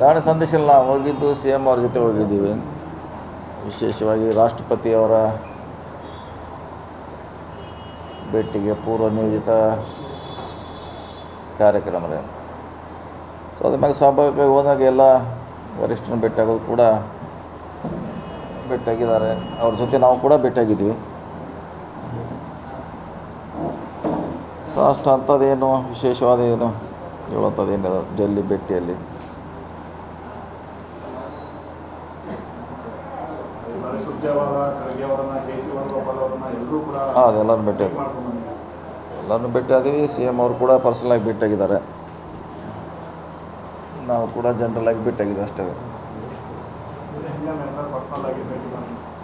ದಾಳಿ ಸಂದೇಶದಲ್ಲಿ ನಾವು ಹೋಗಿದ್ದು ಸಿ ಎಂ ಅವ್ರ ಜೊತೆ ಹೋಗಿದ್ದೀವಿ. ವಿಶೇಷವಾಗಿ ರಾಷ್ಟ್ರಪತಿಯವರ ಭೇಟಿಗೆ ಪೂರ್ವ ನಿಯೋಜಿತ ಕಾರ್ಯಕ್ರಮ ಸೊ ಅದ್ರ ಮ್ಯಾಗೆ ಸ್ವಾಭಾವಿಕವಾಗಿ ಹೋದಾಗ ಎಲ್ಲ ವರಿಷ್ಠರನ್ನ ಭೇಟಿಯಾಗೋದು ಕೂಡ ಭೇಟಿಯಾಗಿದ್ದಾರೆ. ಅವ್ರ ಜೊತೆ ನಾವು ಕೂಡ ಭೇಟಿಯಾಗಿದ್ವಿ ಸೊ ಅಷ್ಟು ಅಂಥದ್ದೇನು, ವಿಶೇಷವಾದ ಏನು ಹೇಳುವಂಥದ್ದೇನು ಡೆಲ್ಲಿ ಭೇಟಿಯಲ್ಲಿ. ಹಾಂ ಅದೆಲ್ಲರೂ ಭೇಟಿ ಭೇಟಿ ಎಲ್ಲರನ್ನೂ ಭೇಟಿಯಾದೀವಿ ಸಿ ಎಂ ಅವರು ಕೂಡ ಪರ್ಸನಲಾಗಿ ಭೇಟಿಯಾಗಿದ್ದಾರೆ ನಾವು ಕೂಡ ಜನರಲಾಗಿ ಆಗಿ ಅಷ್ಟೇ.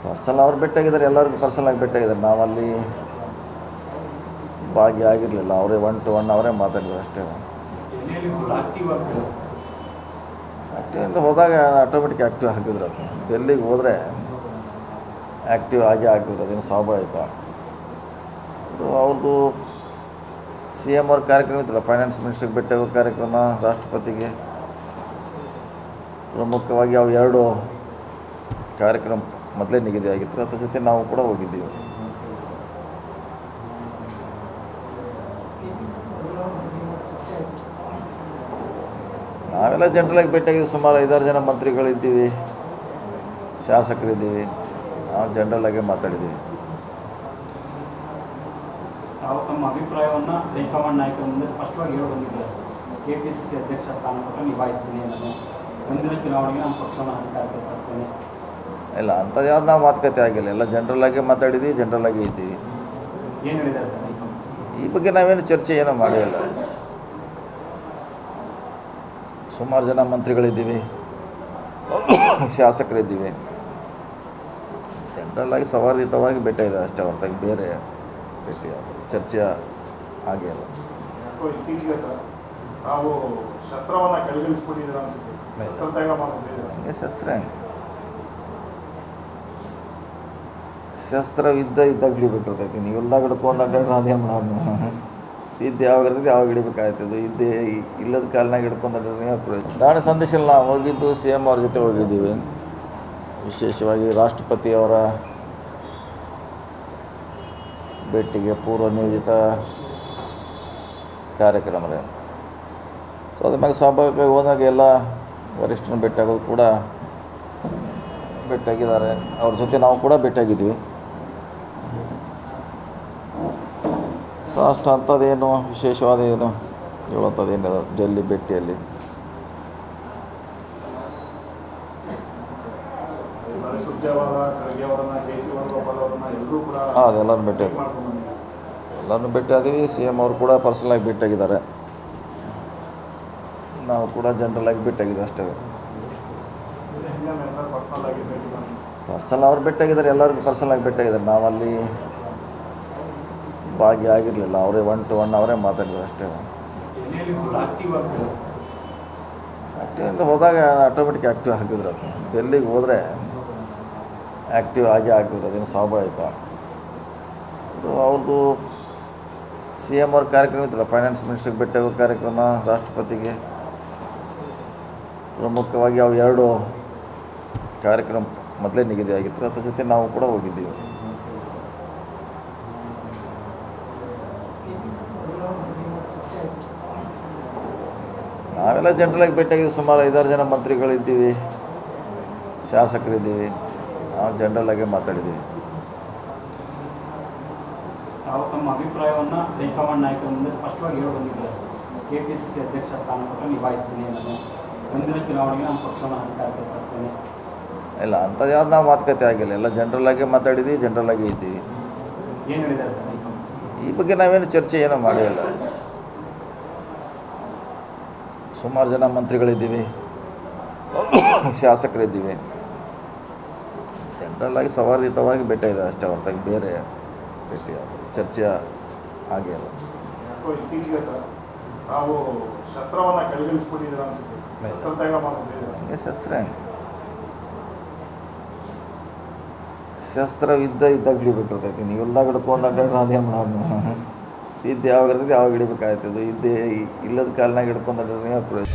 ಪರ್ಸನಲ್ ಭೇಟಿ ಅವ್ರು ಭೇಟಿಯಾಗಿದ್ದಾರೆ ಎಲ್ಲರಿಗೂ ಪರ್ಸನಲಾಗಿ ಭೇಟಿಯಾಗಿದ್ದಾರೆ ನಾವಲ್ಲಿ ಭಾಗಿಯಾಗಿರಲಿಲ್ಲ ಅವರೇ ಒನ್ ಟು ಒನ್ ಅವರೇ ಮಾತಾಡಿದ್ರು ಅಷ್ಟೇ. ಡೆಲ್ಲಿಯಲ್ಲಿ ಆಕ್ಟಿವ್ ಆಗ್ತಿದ್ದಾರೆ ಆ್ಯಕ್ಟಿವ್ ಹೋದಾಗ ಆಟೋಮೆಟಿಕ್ ಆ್ಯಕ್ಟಿವ್ ಹಾಕಿದ್ರು ಅದು. ಡೆಲ್ಲಿಗೆ ಹೋದರೆ ಆ್ಯಕ್ಟಿವ್ ಆಗಿ ಆಗ್ತಿದ್ರು ಅದೇನು ಸ್ವಾಭಾವಿಕ ಅವ್ರದ್ದು ಸಿ ಎಂ ಅವ್ರ ಕಾರ್ಯಕ್ರಮ ಇತ್ತಲ್ಲ ಫೈನಾನ್ಸ್ ಮಿನಿಸ್ಟ್ರಿಗೆ ಭೇಟಿಯಾಗೋ ಕಾರ್ಯಕ್ರಮ ರಾಷ್ಟ್ರಪತಿಗೆ. ಪ್ರಮುಖವಾಗಿ ಅವು ಎರಡು ಕಾರ್ಯಕ್ರಮ ಮೊದಲೇ ನಿಗದಿ ಆಗಿತ್ತು, ಅದ್ರ ಜೊತೆ ನಾವು ಕೂಡ ಹೋಗಿದ್ದೀವಿ. ನಾವೆಲ್ಲ ಜನರಲಾಗಿ ಭೇಟಿಯಾಗಿದ್ದೀವಿ ಸುಮಾರು ಐದಾರು ಜನ ಮಂತ್ರಿಗಳಿದ್ದೀವಿ, ಶಾಸಕರಿದ್ದೀವಿ. ನಾವು ಆಗಿ ಮಾತಾಡಿದ್ದೀವಿ ತಾವು ತಮ್ಮ ಅಭಿಪ್ರಾಯವನ್ನ ಹೈಕಮಾಂಡ್ ನಾಯಕರ ಮುಂದೆ ಸ್ಪಷ್ಟವಾಗಿ ಹೇಳಿ ಕೆಪಿಸಿಸಿ ಅಧ್ಯಕ್ಷ ಸ್ಥಾನ ಕೊಟ್ಟರೆ ನಿಭಾಯಿಸ್ತೀನಿ ನಾನು ಮುಂದಿನ ಚುನಾವಣೆಗೆ ನಮ್ಮ ಪಕ್ಷವನ್ನು ಅಧಿಕಾರಕ್ಕೆ ತರ್ತೇನೆ. ಇಲ್ಲ ಅಂಥದ್ದು ಯಾವ್ದು ನಾವು ಮಾತುಕತೆ ಆಗಿಲ್ಲ. ಎಲ್ಲ ಜನರಲ್ ಆಗಿ ಮಾತಾಡಿದ್ವಿ ಇದ್ದೀವಿ ಏನು ಹೇಳಿದ್ದಾರೆ ಸರ್ ಈ ಬಗ್ಗೆ ನಾವೇನು ಚರ್ಚೆ ಏನೂ ಮಾಡಿಲ್ಲ. ಸುಮಾರು ಜನ ಮಂತ್ರಿಗಳಿದ್ದೀವಿ. ಶಾಸಕರಿದ್ದೀವಿ. ಸೆಂಟ್ರಲಾಗಿ ಸವಾರಿತವಾಗಿ ಇದೆ ಅಷ್ಟೇ ಹೊರತಾಗಿ ಬೇರೆ ಭೇಟಿ ಚರ್ಚೆ ಹಾಗೆ ಇಲ್ಲ. ಶಸ್ತ್ರ ಶಸ್ತ್ರ ವಿದ್ಯೆ ಇದ್ದಾಗ ಹಿಡಿಬೇಕಿರ್ತೈತಿ ನೀವು ಇಲ್ದಾಗ ಹಿಡ್ಕೊಂಡು ಅಡ್ಡಾಡ್ರೆ ಅದೇನು ಮಾಡೋದು ವಿದ್ಯೆ ಯಾವಾಗ ಇರ್ತೈತಿ ಯಾವಾಗ ಹಿಡಿಬೇಕಾಗ್ತದೆ ಇದ್ದೇ ಇಲ್ಲದ ಕಾಲನಾಗ ಹಿಡ್ಕೊಂಡು ಅಡ್ಡಾಡ್ರೆ ಪ್ರಯೋಜನ? ದಾಳಿ ಸಂದೇಶ ಇಲ್ಲ ಹೋಗಿದ್ದು ಸಿ ಎಂ ಅವ್ರ ಜೊತೆ ಹೋಗಿದ್ದೀವಿ. ವಿಶೇಷವಾಗಿ ರಾಷ್ಟ್ರಪತಿಯವರ ಭೇಟಿಗೆ ಪೂರ್ವ ನಿಯೋಜಿತ ಕಾರ್ಯಕ್ರಮ ರೀ ಸೊ ಅದ್ರ ಮ್ಯಾಗೆ ಸ್ವಾಭಾವಿಕವಾಗಿ ಹೋದಾಗ ಎಲ್ಲ ವರಿಷ್ಠನ ಭೇಟಿಯಾಗೋದು ಕೂಡ ಭೇಟಿಯಾಗಿದ್ದಾರೆ. ಅವ್ರ ಜೊತೆ ನಾವು ಕೂಡ ಭೇಟಿಯಾಗಿದ್ವಿ. ಸೊ ಅಷ್ಟು ಅಂಥದ್ದೇನು ವಿಶೇಷವಾದ ಏನು ಹೇಳುವಂಥದ್ದೇನು ಡೆಲ್ಲಿ ಭೇಟಿಯಲ್ಲಿ. ವೇಣುಗೋಪಾಲ್ ಎಲ್ಲರೂ ಭೇಟಿ ಭೇಟಿ ಎಲ್ಲರನ್ನೂ ಭೇಟಿಯಾದೀವಿ ಸಿ ಎಂ ಅವರು ಕೂಡ ಪರ್ಸನಲಾಗಿ ಭೇಟಿಯಾಗಿದ್ದಾರೆ ನಾವು ಕೂಡ ಜನರಲಾಗಿ ಭೇಟಿಯಾಗಿದ್ದೀವಿ ಅಷ್ಟೇ. ಪರ್ಸನಲ್ ಆಗಿ ಭೇಟಿ ಮಾಡಿ ಪರ್ಸನಲ್ ಅವ್ರು ಭೇಟಿಯಾಗಿದ್ದಾರೆ ಎಲ್ಲರಿಗೂ ಪರ್ಸನಲಾಗಿ ಭೇಟಿಯಾಗಿದ್ದಾರೆ ನಾವಲ್ಲಿ ಭಾಗಿಯಾಗಿರಲಿಲ್ಲ ಅವರೇ ಒನ್ ಟು ಒನ್ ಅವರೇ ಮಾತಾಡಿದ್ರು ಅಷ್ಟೇ. ಆ್ಯಕ್ಟಿವ್ ಹೋದಾಗ ಆಟೋಮೆಟಿಕ್ ಆ್ಯಕ್ಟಿವ್ ಹಾಕಿದ್ರು ಅದು ಡೆಲ್ಲಿಗೆ ಹೋದರೆ ಆ್ಯಕ್ಟಿವ್ ಆಗಿ ಆಗ್ತಿದ್ರು ಅದೇನು ಸ್ವಾಭಾವಿಕ ಅವ್ರದ್ದು ಸಿ ಎಂ ಅವ್ರ ಕಾರ್ಯಕ್ರಮ ಇತ್ತಲ್ಲ ಫೈನಾನ್ಸ್ ಮಿನಿಸ್ಟ್ರಿಗೆ ಭೇಟಿಯಾಗೋ ಕಾರ್ಯಕ್ರಮ ರಾಷ್ಟ್ರಪತಿಗೆ. ಪ್ರಮುಖವಾಗಿ ಅವು ಎರಡು ಕಾರ್ಯಕ್ರಮ ಮೊದಲೇ ನಿಗದಿ ಆಗಿತ್ತು ಅದ್ರ ಜೊತೆ ನಾವು ಕೂಡ ಹೋಗಿದ್ದೀವಿ. ನಾವೆಲ್ಲ ಜನರಲಾಗಿ ಭೇಟಿಯಾಗಿ ಸುಮಾರು ಐದಾರು ಜನ ಮಂತ್ರಿಗಳಿದ್ದೀವಿ, ಶಾಸಕರಿದ್ದೀವಿ. ನಾವು ಜನರಲ್ ಮಾತಾಡಿದ್ದೀವಿ ತಾವು ತಮ್ಮ ಅಭಿಪ್ರಾಯವನ್ನ ಹೈಕಮಾಂಡ್ ನಾಯಕರ ಮುಂದೆ ಸ್ಪಷ್ಟವಾಗಿ ಹೇಳಿ ಬಂದಿದ್ದಾರೆ ಕೆಪಿಸಿಸಿ ಅಧ್ಯಕ್ಷ ಸ್ಥಾನ ಕೊಟ್ಟರೆ ನಿಭಾಯಿಸ್ತೀನಿ ನಾನು ಮುಂದಿನ ಚುನಾವಣೆಗೆ ನಮ್ಮ ಪಕ್ಷವನ್ನು ಅಧಿಕಾರಕ್ಕೆ ತರ್ತೇನೆ. ಇಲ್ಲ ಅಂಥದ್ದು ಯಾವ್ದು ನಾವು ಮಾತುಕತೆ ಆಗಿಲ್ಲ. ಎಲ್ಲ ಜನರಲಾಗೆ ಮಾತಾಡಿದ್ದೀವಿ ಆಗಿ ಇದ್ದೀವಿ ಏನು ಹೇಳಿದ್ದಾರೆ ಸರ್ ಈ ಬಗ್ಗೆ ನಾವೇನು ಚರ್ಚೆ ಏನೋ ಮಾಡಿಲ್ಲ. ಸುಮಾರು ಜನ ಮಂತ್ರಿಗಳಿದ್ದೀವಿ. ಶಾಸಕರಿದ್ದೀವಿ. ಸೆಂಟ್ರಲಾಗಿ ಸವಾರಿತವಾಗಿ ಇದೆ ಅಷ್ಟೇ ಹೊರತಾಗಿ ಬೇರೆ ಭೇಟಿ ಚರ್ಚೆ ಹಾಗೆ ಅಲ್ಲ. ಶಸ್ತ್ರ ಶಸ್ತ್ರವಿದ್ದ ಇದ್ದಾಗ ಹಿಡಿಬೇಕಿರ್ತೈತಿ ನೀವು ಇಲ್ದಾಗ ಹಿಡ್ಕೊಂಡು ಅಡ್ಡಾಡ್ರೆ ಅದೇನು ಮಾಡೋಣ ಇದ್ದು ಯಾವಾಗ ಇರ್ತೈತಿ ಯಾವಾಗ ಹಿಡಿಬೇಕಾಗ್ತದೆ ಇದ್ದೇ ಇಲ್ಲದ ಕಾಲನಾಗ ಹಿಡ್ಕೊಂಡು ಅಡ್ಡಾಡ್ರೆ ಪ್ರಯೋಜನ.